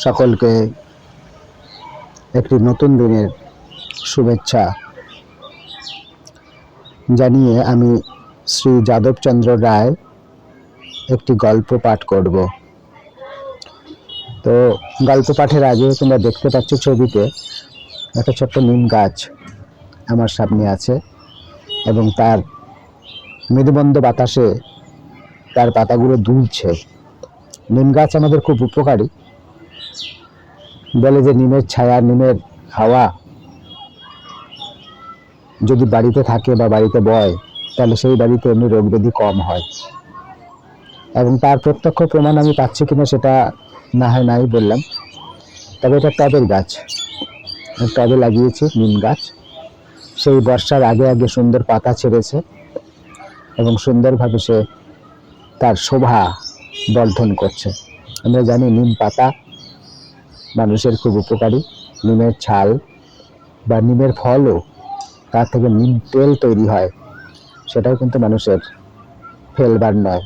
সকলকে একটি নতুন দিনের শুভেচ্ছা জানিয়ে আমি শ্রী যাদবচন্দ্র রায় একটি গল্প পাঠ করব। তো গল্প পাঠের আগে তোমরা দেখতে পাচ্ছ ছবিতে একটা ছোট্ট নিম গাছ আমার সামনে আছে এবং তার মৃদুবন্ধ বাতাসে তার পাতাগুলো দুলছে। নিম গাছ আমাদের খুব উপকারী। বলে যে নিমের ছায়া, নিমের হাওয়া যদি বাড়িতে থাকে বা বাড়িতে বয়, তাহলে সেই বাড়িতে এমনি রোগ ব্যাধি কম হয়। এবং তার প্রত্যক্ষ প্রমাণ আমি পাচ্ছি কিনা সেটা না হয় নাই বললাম। তবে এটা টবের গাছ। টবে লাগিয়েছি নিম গাছ। সেই বর্ষার আগে আগে সুন্দর পাতা ছেড়েছে এবং সুন্দরভাবে সে তার শোভা বর্ধন করছে। আমরা জানি নিম পাতা মানুষের খুব উপকারী। নিমের ছাল বা নিমের ফলও তার থেকে নিম তেল তৈরি হয়, সেটাও কিন্তু মানুষের ফেলবার নয়।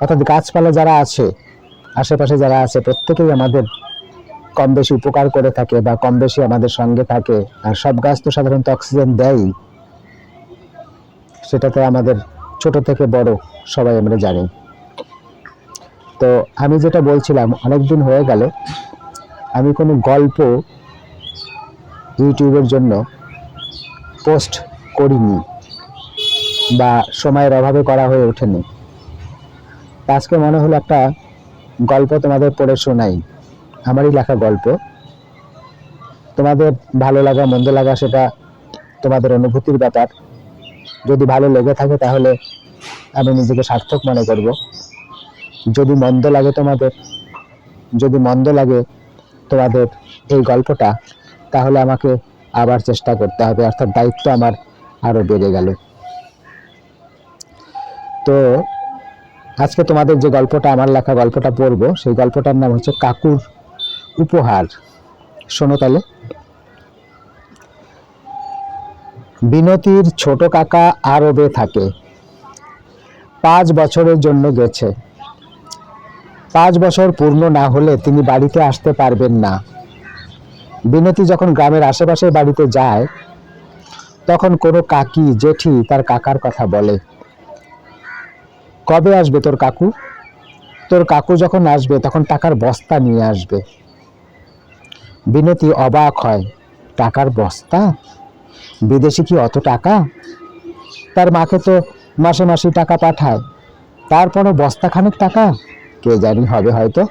অর্থাৎ গাছপালা যারা আছে, আশেপাশে যারা আছে, প্রত্যেকেই আমাদের কম বেশি উপকার করে থাকে বা কম বেশি আমাদের সঙ্গে থাকে। আর সব গাছ তো সাধারণত অক্সিজেন দেয় সেটাতে আমাদের ছোট থেকে বড় সবাই আমরা জানি। তো আমি যেটা বলছিলাম অনেক দিন হয়ে গেল, আমি কোনো গল্প ইউটিউবের জন্য পোস্ট করিনি বা সময়ের অভাবে করা হয়ে ওঠেনি। আজকে মনে হলো একটা গল্প তোমাদের পড়ে শোনাই। আমারই লেখা গল্প। তোমাদের ভালো লাগা, মন্দ লাগা সেটা তোমাদের অনুভূতির ব্যাপার। যদি ভালো লেগে থাকে তাহলে আমি নিজেকে সার্থক মনে করব। যদি মন্দ লাগে তোমাদের, যদি মন্দ লাগে তোমাদের এই গল্পটা, তাহলে আমাকে আবার চেষ্টা করতে হবে। অর্থাৎ দায়িত্ব আমার আরও বেড়ে গেল। তো আজকে তোমাদের যে গল্পটা, আমার লেখা গল্পটা পড়ব, সেই গল্পটার নাম হচ্ছে কাকুর উপহার। শোনো তাহলে। বিনতির ছোট কাকা আরবে থাকে। পাঁচ বছরের জন্য গেছে। পাঁচ বছর পূর্ণ না হলে তিনি বাড়িতে আসতে পারবেন না। বিনতি যখন গ্রামের আশেপাশের বাড়িতে যায়, তখন কোনো কাকি, জেঠি তার কাকার কথা বলে। কবে আসবে তোর কাকু? তোর কাকু যখন আসবে, তখন টাকার বস্তা নিয়ে আসবে। বিনতি অবাক হয়। টাকার বস্তা? বিদেশি কি অত টাকা? তার মাকে তো মাসে মাসে টাকা পাঠায়। তারপরও বস্তাখানেক টাকা? কে জানি হবে হয়তো।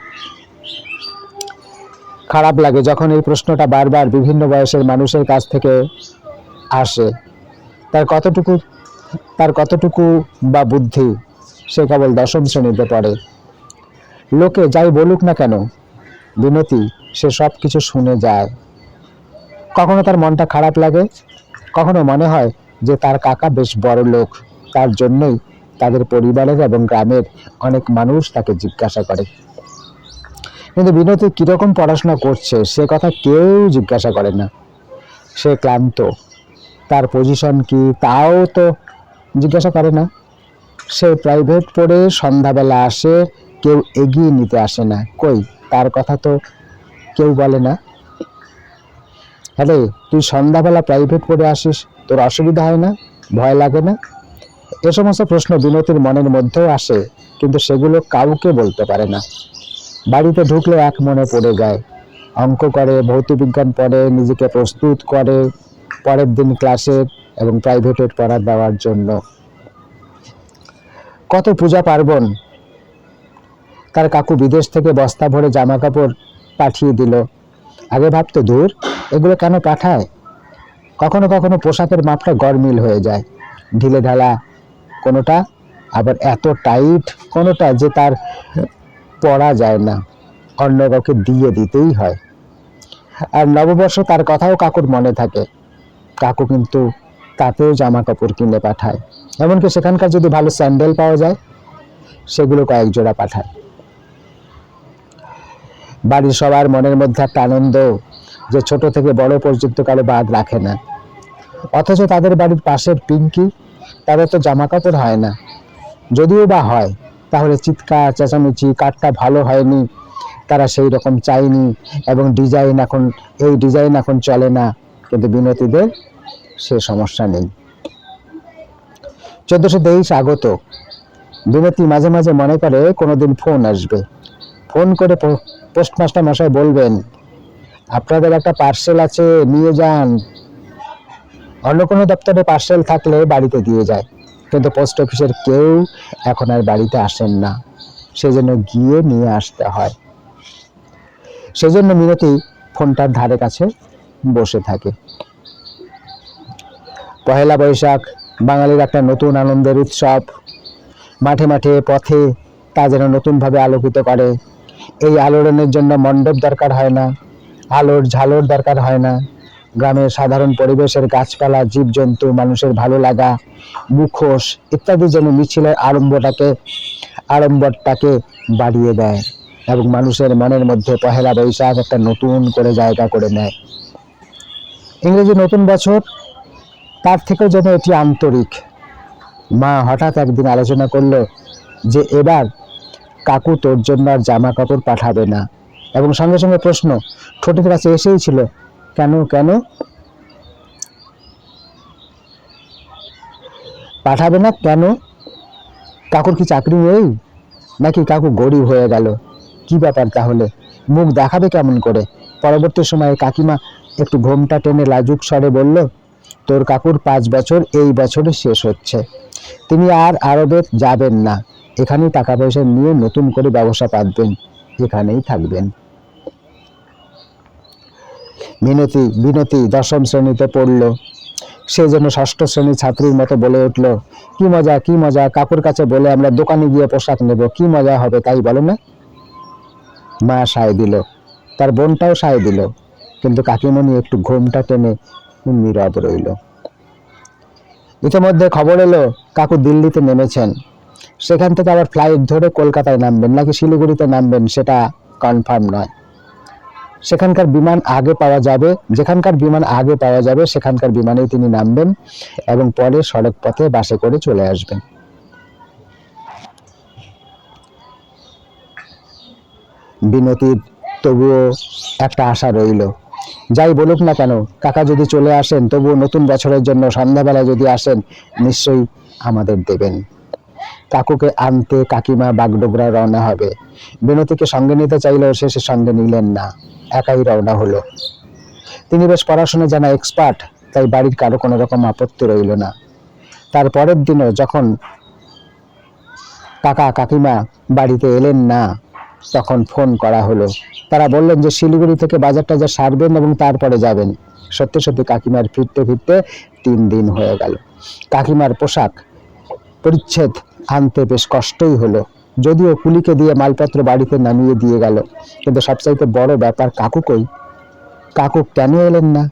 খারাপ লাগে যখন এই প্রশ্নটা বারবার বিভিন্ন বয়সের মানুষের কাছ থেকে আসে। তার কতটুকু তার কতটুকু বা বুদ্ধি, সে কেবল দশম শ্রেণীতে পড়ে। লোকে যাই বলুক না কেন, বিনতি, সে সব কিছু শুনে যায়। কখনো তার মনটা খারাপ লাগে, কখনো মনে হয় যে তার কাকা বেশ বড় লোক তার জন্যই তাদের পরিবারের এবং গ্রামের অনেক মানুষ তাকে জিজ্ঞাসা করে। কিন্তু বিনতি কীরকম পড়াশোনা করছে, সে কথা কেউ জিজ্ঞাসা করে না। সে ক্লান্ত। তার পজিশন কি তাও তো জিজ্ঞাসা করে না। সে প্রাইভেট পড়ে সন্ধ্যাবেলা আসে, কেউ এগিয়ে নিতে আসে না। কই, তার কথা তো কেউ বলে না। হ্যাঁ তুই সন্ধ্যাবেলা প্রাইভেট পড়ে আসিস, তোর অসুবিধা হয় না? ভয় লাগে না? এ সমস্ত প্রশ্ন বিনতির মনের মধ্যেও আসে, কিন্তু সেগুলো কাউকে বলতে পারে না। বাড়িতে ঢুকলে এক মনে পড়ে যায়। অঙ্ক করে ভৌতবিজ্ঞান পড়ে, নিজেকে প্রস্তুত করে, পরের দিন ক্লাসের এবং প্রাইভেটের পড়া দেওয়ার জন্য। কত পূজা পার্বণ, তার কাকু বিদেশ থেকে বস্তা ভরে জামা কাপড় পাঠিয়ে দিল। আগে ভাবতো, দূর, এগুলো কেন পাঠায়? কখনো কখনো পোশাকের মাপটা গরমিল হয়ে যায়। ঢিলে ঢালা কোনোটা, আবার এত টাইট কোনোটা যে তার পরা যায় না, অন্য কাউকে দিয়ে দিতেই হয়। আর নববর্ষ তার কথাও কাকুর মনে থাকে। কাকু কিন্তু তাতেও জামা কাপড় কিনে পাঠায়। এমনকি সেখানকার যদি ভালো স্যান্ডেল পাওয়া যায়, সেগুলো কয়েক জোড়া পাঠায়। বাড়ির সবার মনের মধ্যে একটা আনন্দ যে ছোট থেকে বড় পর্যন্ত কারও বাদ রাখে না। অথচ তাদের বাড়ির পাশের পিঙ্কি তাদের তো জামা কাপড় হয় না। যদিও বা হয়, তাহলে চিৎকার, চেঁচামেচি, কাঠটা ভালো হয়নি, তারা সেই রকম চায়নি এবং ডিজাইন এখন, এই ডিজাইন এখন চলে না, কিন্তু বিনতিদের সে সমস্যা নেই। চোদ্দশো তেইশ আগত বিনতি মাঝে মাঝে মনে করে কোনোদিন ফোন আসবে। ফোন করে পোস্টমাস্টার মশাই বলবেন, আপনাদের একটা পার্সেল আছে, নিয়ে যান। অন্য কোনো দপ্তরে পার্সেল থাকলে বাড়িতে দিয়ে যায়। কিন্তু পোস্ট অফিসের কেউ এখন আর বাড়িতে আসেন না। সেজন্য গিয়ে নিয়ে আসতে হয়। সেজন্য মিনতি ফোনটার ধারে কাছে বসে থাকে। পহেলা বৈশাখ, বাঙালির একটা নতুন আনন্দের উৎসব। মাঠে মাঠে পথে তা যেন নতুনভাবে আলোকিত করে। এই আলোড়নের জন্য মণ্ডপ দরকার হয় না, আলোর ঝালোর দরকার হয় না। গ্রামের সাধারণ পরিবেশের গাছপালা, জীবজন্তু, মানুষের ভালো লাগা, মুখোশ ইত্যাদি যেন মিছিলের আড়ম্বরটাকে আড়ম্বরটাকে বাড়িয়ে দেয় এবং মানুষের মনের মধ্যে পহেলা বৈশাখ একটা নতুন করে জায়গা করে নেয়। ইংরেজি নতুন বছর, তার থেকেও যেন এটি আন্তরিক। মা হঠাৎ একদিন আলোচনা করল যে এবার কাকু তোর জন্য আর জামা কাপড় পাঠাবে না এবং সঙ্গে সঙ্গে প্রশ্ন, ঠোঁটের কাছে এসেই ছিল? কেন কেন? পাঠাবে না কেন? কাকুর কি চাকরি নেই? নাকি কাকু গরিব হয়ে গেল? কি ব্যাপার তাহলে? মুখ দেখাবে কেমন করে? পরবর্তী সময়ে কাকিমা একটু ঘোমটা টেনে লাজুক স্বরে বলল, তোর কাকুর পাঁচ বছর, এই বছরে শেষ হচ্ছে। তিনি আর আরবে যাবেন না। এখানেই টাকা পয়সা নিয়ে নতুন করে ব্যবসা পাতবেন। এখানেই থাকবেন। মিনতি, বিনতি দশম শ্রেণীতে পড়ল। সে যেন ষষ্ঠ শ্রেণির ছাত্রীর মতো বলে উঠল, কি মজা কি মজা, কাকুর কাছে বলে আমরা দোকানে গিয়ে পোশাক নেব, কি মজা হবে তাই বলো না? মা সায় দিল, তার বোনটাও সায় দিল, কিন্তু কাকিমণি একটু ঘুমটা টেনে নীরব রইল। ইতিমধ্যে খবর এলো, কাকু দিল্লিতে নেমেছেন। সেখান থেকে আবার ফ্লাইট ধরে কলকাতায় নামবেন, নাকি শিলিগুড়িতে নামবেন সেটা কনফার্ম নয়। সেখানকার বিমান আগে পাওয়া যাবে, যেখানকার বিমান আগে পাওয়া যাবে, সেখানকার বিমানেই তিনি নামবেন এবং পরে সড়ক পথে বাসে করে চলে আসবেন। বিনতির তবুও একটা আশা রইল। যাই বলুক না কেন, কাকা যদি চলে আসেন, তবুও নতুন বছরের জন্য সন্ধ্যাবেলায় যদি আসেন, নিশ্চয়ই আমাদের দেবেন। কাকুকে আনতে কাকিমা বাগডোগরা রওনা হবে। বিনতিকে সঙ্গে নিতে চাইলেও সে সে সঙ্গে নিলেন না। একাই রওনা হলো। তিনি বেশ পড়াশোনা জানা এক্সপার্ট তাই বাড়ির কারও কোনো রকম আপত্তি রইল না। তার পরের দিনও যখন কাকা কাকিমা বাড়িতে এলেন না, তখন ফোন করা হলো। তারা বললেন যে, শিলিগুড়ি থেকে বাজার টাজার সারবেন এবং তারপরে যাবেন। সত্যি সত্যি কাকিমার ফিরতে ফিরতে তিন দিন হয়ে গেল। কাকিমার পোশাক পরিচ্ছেদ আনতে বেশ কষ্টই হলো। যদিও কুলিকে দিয়ে মালপত্র বাড়িতে নামিয়ে দিয়ে গেল। কিন্তু সবচাইতে বড় ব্যাপার কাকু কই? কাকু কেন এলেন না?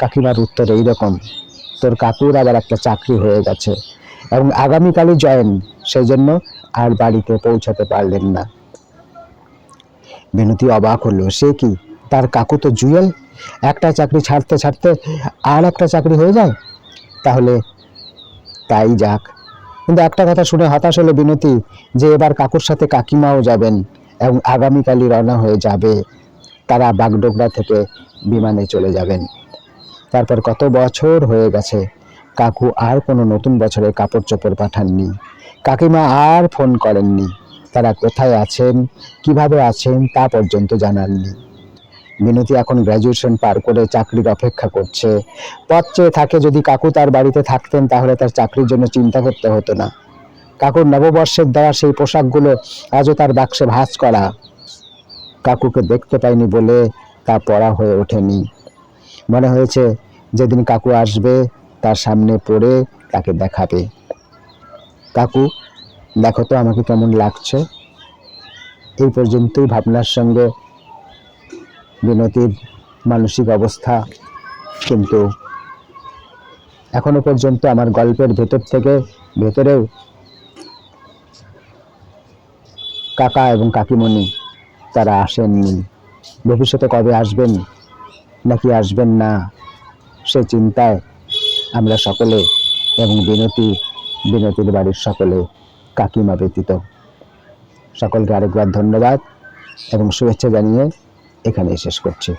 কাকিমার উত্তর এইরকম, তোর কাকুর আবার একটা চাকরি হয়ে গেছে এবং আগামীকালই জয়েন সেই জন্য আর বাড়িতে পৌঁছাতে পারলেন না। বিনতি অবাক হলো, সে কি? তার কাকু তো জুয়েল, একটা চাকরি ছাড়তে ছাড়তে আর একটা চাকরি হয়ে যায়? তাহলে তাই যাক। কিন্তু একটা কথা শুনে হতাশ হলো বিনতি যে এবার কাকুর সাথে কাকিমাও যাবেন এবং আগামীকালই রওনা হয়ে যাবে। তারা বাগডোগরা থেকে বিমানে চলে যাবেন। তারপর কত বছর হয়ে গেছে, কাকু আর কোনো নতুন বছরের কাপড় চোপড় পাঠাননি। কাকিমা আর ফোন করেননি, তারা কোথায় আছেন, কীভাবে আছেন তা পর্যন্ত জানাননি। মিনতি এখন গ্র্যাজুয়েশন পার করে চাকরির অপেক্ষা করছে। পথ চেয়ে থাকে যদি কাকু তার বাড়িতে থাকতেন তাহলে তার চাকরির জন্য চিন্তা করতে হতো না। কাকুর নববর্ষের দেওয়া সেই পোশাকগুলো আজও তার বাক্সে ভাঁজ করা। কাকুকে দেখতে পাইনি বলে তা পড়া হয়ে ওঠেনি। মনে হয়েছে যেদিন কাকু আসবে, তার সামনে পড়ে তাকে দেখাবে। কাকু, দেখো তো আমাকে কেমন লাগছে। এই পর্যন্তই ভাবনার সঙ্গে বিনতির মানসিক অবস্থা কিন্তু এখনও পর্যন্ত আমার গল্পের ভেতর থেকে ভেতরেও কাকা এবং কাকিমণি তারা আসেননি। ভবিষ্যতে কবে আসবেন, নাকি আসবেন না, সে চিন্তায় আমরা সকলে এবং বিনতি, বিনতির বাড়ির সকলে কাকিমা ব্যতীত। সকলকে আরেকবার ধন্যবাদ এবং শুভেচ্ছা জানিয়ে এখানেই শেষ করছি।